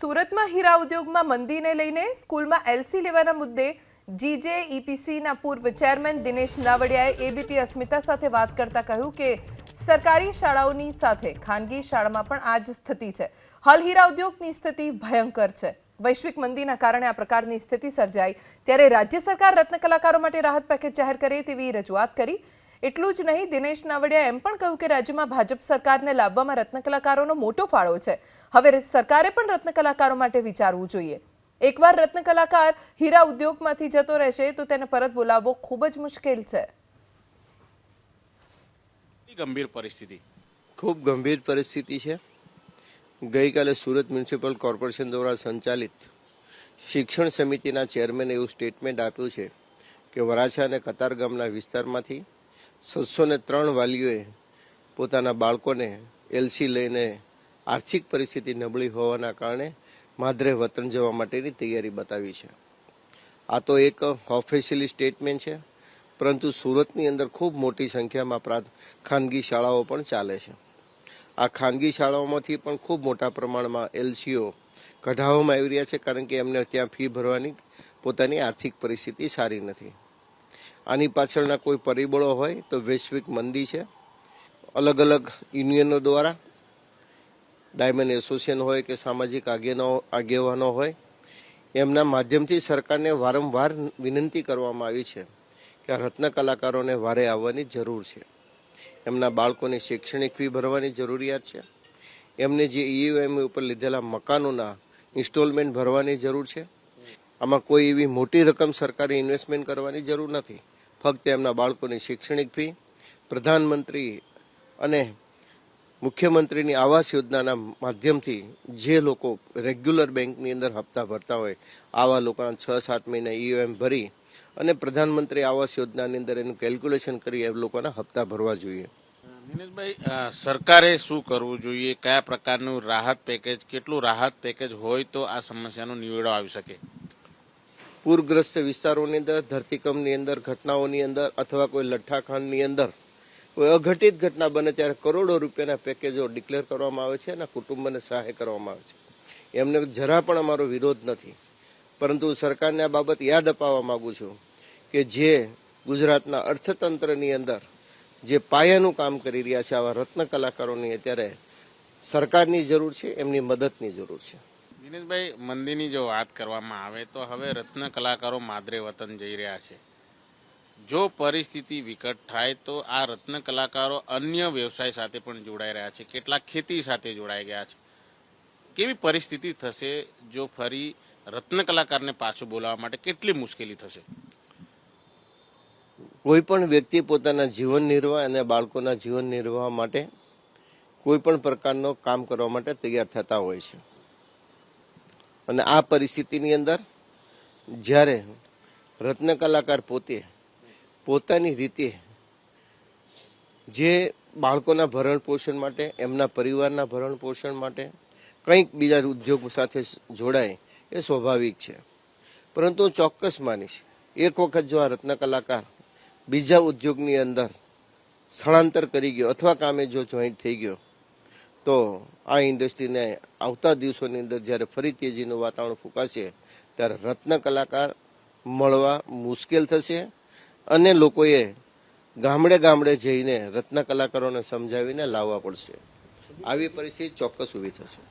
સુરતમાં હીરા ઉદ્યોગમાં મંદીને લઈને સ્કૂલમાં એલસી લેવાના મુદ્દે જીજે ઈપીસીના પૂર્વ ચેરમેન દિનેશ નાવડિયાએ એબીપી અસ્મિતા સાથે વાત કરતા કહ્યું કે સરકારી શાળાઓની સાથે ખાનગી શાળામાં પણ આ જ સ્થિતિ છે. હાલ હીરા ઉદ્યોગની સ્થિતિ ભયંકર છે. વૈશ્વિક મંદીના કારણે આ પ્રકારની સ્થિતિ સર્જાઈ. ત્યારે રાજ્ય સરકાર રત્ન કલાકારો માટે રાહત પેકેજ જાહેર કરે તેવી રજૂઆત કરી. એટલું જ નહીં દિનેશ નાવડિયા એમ પણ કહ્યું કે રાજ્યમાં ભાજપ સરકારને લાવવામાં રત્નકલાકારોનો મોટો ફાળો છે. હવે સરકારે પણ રત્ન કલાકારો માટે વિચારવું જોઈએ. એકવાર રત્ન કલાકાર હીરા ઉદ્યોગમાંથી જતો રહેશે તો તેને પરત બોલાવવો ખૂબ જ મુશ્કેલ છે. ગંભીર પરિસ્થિતિ? ખૂબ ગંભીર પરિસ્થિતિ છે. ગઈકાલે સુરત મ્યુનિસિપલ કોર્પોરેશન દ્વારા સંચાલિત શિક્ષણ સમિતિના ચેરમેને એવું સ્ટેટમેન્ટ આપ્યું છે કે વરાછા અને કતાર ગામના વિસ્તારમાંથી છસો ને ત્રણ વાલીઓએ પોતાના બાળકોને એલસી લઈને આર્થિક પરિસ્થિતિ નબળી હોવાના કારણે માદરે વતન જવા માટેની તૈયારી બતાવી છે. આ તો એક ઓફિશિયલી સ્ટેટમેન્ટ છે, પરંતુ સુરતની અંદર ખૂબ મોટી સંખ્યામાં ખાનગી શાળાઓ પણ ચાલે છે. આ ખાનગી શાળાઓમાંથી પણ ખૂબ મોટા પ્રમાણમાં એલસીઓ કઢાવવામાં આવી રહ્યા છે, કારણ કે એમને ત્યાં ફી ભરવાની પોતાની આર્થિક પરિસ્થિતિ સારી નથી. આની પાછળના કોઈ પરિબળો હોય તો વૈશ્વિક મંદી છે. અલગ અલગ યુનિયનો દ્વારા, ડાયમંડ એસોસિએશન હોય કે સામાજિક આગેનો, આગેવાનો હોય, એમના માધ્યમથી સરકારને વારંવાર વિનંતી કરવામાં આવી છે કે આ રત્ન કલાકારોને વારે આવવાની જરૂર છે. એમના બાળકોની શૈક્ષણિક ફી ભરવાની જરૂરિયાત છે. એમને જે ઈએમઆઈ ઉપર લીધેલા મકાનોના ઇન્સ્ટોલમેન્ટ ભરવાની જરૂર છે. આમાં કોઈ એવી મોટી રકમ સરકારે ઇન્વેસ્ટમેન્ટ કરવાની જરૂર નથી. ફક્ત એમના બાળકોની શૈક્ષણિક ફી, પ્રધાનમંત્રી અને મુખ્યમંત્રીની આવાસ યોજનાના માધ્યમથી જે લોકો રેગ્યુલર બેંકની અંદર હપ્તા ભરતા હોય, આવા લોકોના છ સાત મહિના ઈએમ ભરી અને પ્રધાનમંત્રી આવાસ યોજનાની અંદર એનું કેલ્ક્યુલેશન કરી એ લોકોના હપ્તા ભરવા જોઈએ. દિનેશભાઈ સરકારે શું કરવું જોઈએ? કયા પ્રકારનું રાહત પેકેજ, કેટલું રાહત પેકેજ હોય તો આ સમસ્યાનો નિવેડો આવી શકે? પૂરગ્રસ્ત વિસ્તારોની અંદર, ધરતીકંપની અંદર, ઘટનાઓની અંદર અથવા કોઈ લઠ્ઠાખાંડની અંદર કોઈ અઘટિત ઘટના બને ત્યારે કરોડો રૂપિયાના પેકેજો ડિક્લેર કરવામાં આવે છે અને કુટુંબને સહાય કરવામાં આવે છે. એમને જરા પણ અમારો વિરોધ નથી. પરંતુ સરકારને આ બાબત યાદ અપાવવા માંગુ છું કે જે ગુજરાતના અર્થતંત્રની અંદર જે પાયાનું કામ કરી રહ્યા છે, આવા રત્ન કલાકારોની અત્યારે સરકારની જરૂર છે, એમની મદદની જરૂર છે. દિનેશભાઈ, મંદીની જો વાત કરવામાં આવે તો હવે રત્ન કલાકારો માદરે વતન જઈ રહ્યા છે. જો પરિસ્થિતિ વિકટ થાય તો આ રત્ન કલાકારો અન્ય વ્યવસાય સાથે પણ જોડાઈ રહ્યા છે, કેટલાક ખેતી સાથે જોડાઈ ગયા છે. કેવી પરિસ્થિતિ થશે જો ફરી રત્ન કલાકારને પાછું બોલાવવા માટે કેટલી મુશ્કેલી થશે? કોઈ પણ વ્યક્તિ પોતાના જીવન નિર્વાહ અને બાળકોના જીવન નિર્વાહ માટે કોઈ પણ પ્રકારનો કામ કરવા માટે તૈયાર થતા હોય છે. અને આ પરિસ્થિતિની અંદર જ્યારે રત્ન કલાકાર પોતે પોતાની રીતે જે બાળકોના ભરણ પોષણ માટે, એમના પરિવારના ભરણ પોષણ માટે કંઈક બીજા ઉદ્યોગ સાથે જોડાય એ સ્વાભાવિક છે. પરંતુ ચોક્કસ માનીશ, એક વખત જો આ રત્ન કલાકાર બીજા ઉદ્યોગની અંદર સ્થળાંતર કરી ગયો અથવા કામે જો જોઈન્ટ થઈ ગયો તો આ ઇન્ડસ્ટ્રીને આવતા દિવસોની અંદર જ્યારે ફરી તેજીનું વાતાવરણ ફૂંકાશે, ત્યારે રત્ન કલાકાર મળવા મુશ્કેલ થશે અને લોકોએ ગામડે ગામડે જઈને રત્ન કલાકારોને સમજાવીને લાવવા પડશે. આવી પરિસ્થિતિ ચોક્કસ ઊભી થશે.